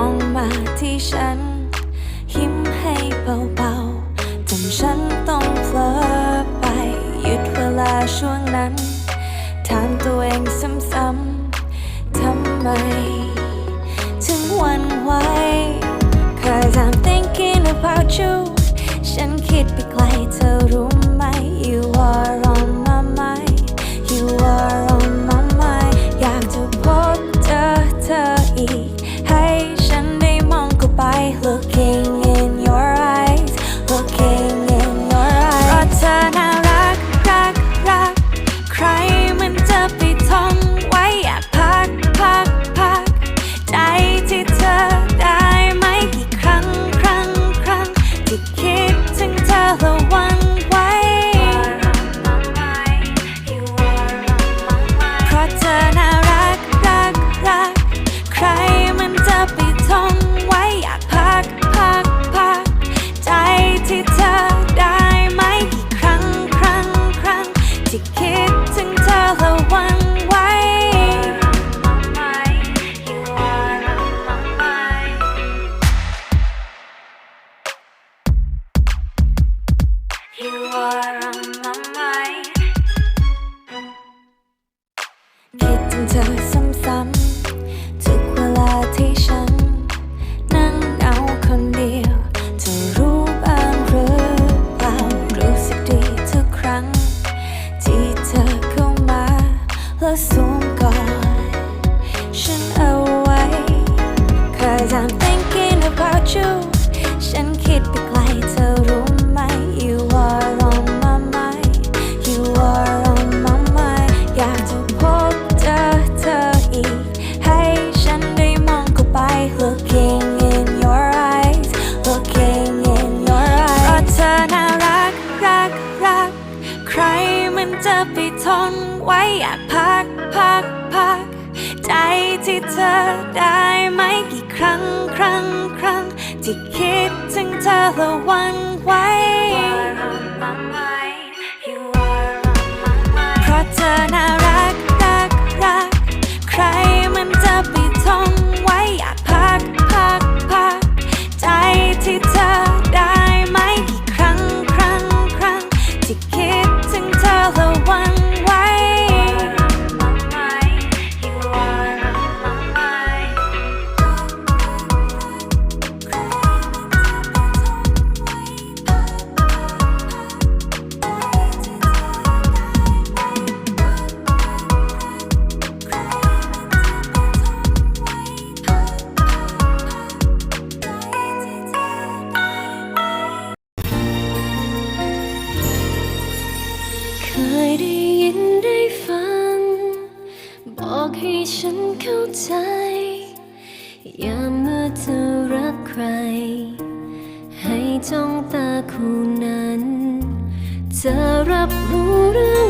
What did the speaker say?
องมาที่ฉัน ยิ้มให้เบาๆจำฉันต้องเผลอไป หยุดเวลาช่วงนั้น เธอซ้ำๆทุกเวลาที่ฉัน นั่งเอาคนเดียวเธรู้บ้างหรือเปล่ารู้สึกดีทุกครั้ง ที่เธอเข้ามา ไปทนไว้อยากพักพักพัก ใจที่เธอได้ไหมกี่ครั้งครั้งครั้งที่คิดถึงเธอละวันไว ได้ยินได้ฟัง บอกให้ฉันเข้าใจอย่าเมื่อเธอรักใคร ให้จ้องตาคู่นั้นจะรับรู้หรือ